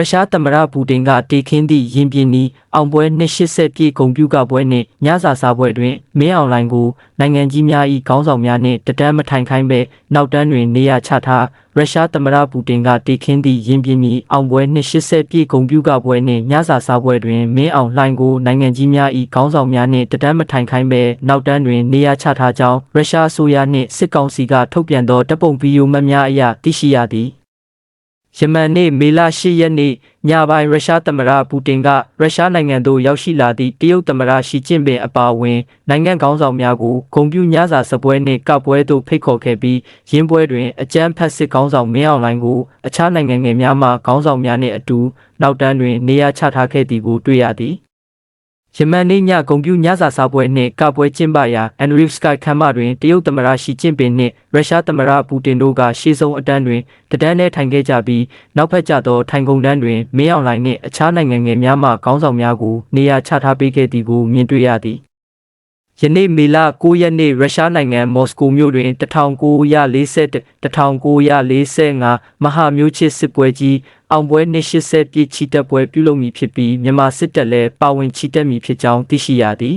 ရုရှားသမ္မတပူတင်ကတေခင်းသည့်ရင်ပြင်းနီအောင်ပွဲ280ပြည့်ဂုံပြူကပွဲနှင့်ညစာစားပွဲတွင်မင်းအွန်လိုင်းကိုနိုင်ငံကြီးများ၏ခေါင်းဆောင်များနှင့်တဒန်းမထိုင်ခိုင်းပဲနောက်တန်းတွင်နေရာချထားရုရှားသမ္မတပူတင်ကတေခင်းသည့်ရင်ပြင်းနီအောင်ပွဲ280ပြည့်ဂုံပြူကပွဲနှင့်ညစာစားပွဲတွင်မင်းအောင်လှိုင်းကိုနိုင်ငံကြီးများ၏ခေါင်းဆောင်များနှင့်တဒန်းမထိုင်ခိုင်းပဲနောက်တန်းတွင်နေရာချထားကြောင်းရုရှားအစိုးရနှင့်စစ်ကောင်စီကထုတ်ပြန်သောတပ်ပုံဗီဒီယိုမှတ်များအရသိရှိရသည် ယမန်နေ့မေလ10ရက်နေ့ညပိုင်းရုရှားသမ္မတပူတင်ကရုရှားနိုင်ငံသို့ရောက်ရှိလာသည့်တရုတ်သမ္မတရှီကျင့်ပင်အပါအဝင်နိုင်ငံခေါင်းဆောင်များကိုဂုံပြူညစာစပွဲနှင့်ကပွဲသို့ဖိတ်ခေါ်ခဲ့ပြီးရင်းပွဲတွင်အကြမ်းဖက်စစ်ခေါင်းဆောင်မင်းအောင်လှိုင်ကိုအခြားနိုင်ငံငယ်များမှခေါင်းဆောင်များနှင့်အတူနောက်တန်းတွင်နေရာချထားခဲ့သည်ကိုတွေ့ရသည် ယမန်နေ့ညဂုံပြူညစာစားပွဲနှင့်ကပွဲကျင်းပရာအန်ဒရီစကိုက်ခမ်းမတွင်တရုတ်သမ္မတရှီကျင့်ပင်နှင့်ရုရှားသမ္မတပူတင်တို့ကရှေ့ဆုံးအတန်းတွင်တဒန်းနဲ့ထိုင်ခဲ့ကြပြီးနောက်ဖက်ကျသောထိုင်ကုန်တန်းတွင်မင်းအောင်လှိုင်နှင့်အခြားနိုင်ငံငယ်များမှခေါင်းဆောင်များကိုနေရာချထားပေးခဲ့သည်ကိုမြင်တွေ့ရသည် ယနေ့မေလ9ရက်နေ့ရုရှားနိုင်ငံမော်စကိုမြို့တွင်1940 1945မဟာမျိုးချစ်စစ်ပွဲကြီးအောင်ပွဲ280ပြည့်ချီတက်ပွဲပြုလုပ်မည်ဖြစ်ပြီးမြန်မာစစ်တပ်လည်းပါဝင်ချီတက်မည်ဖြစ်ကြောင်းသိရှိရသည်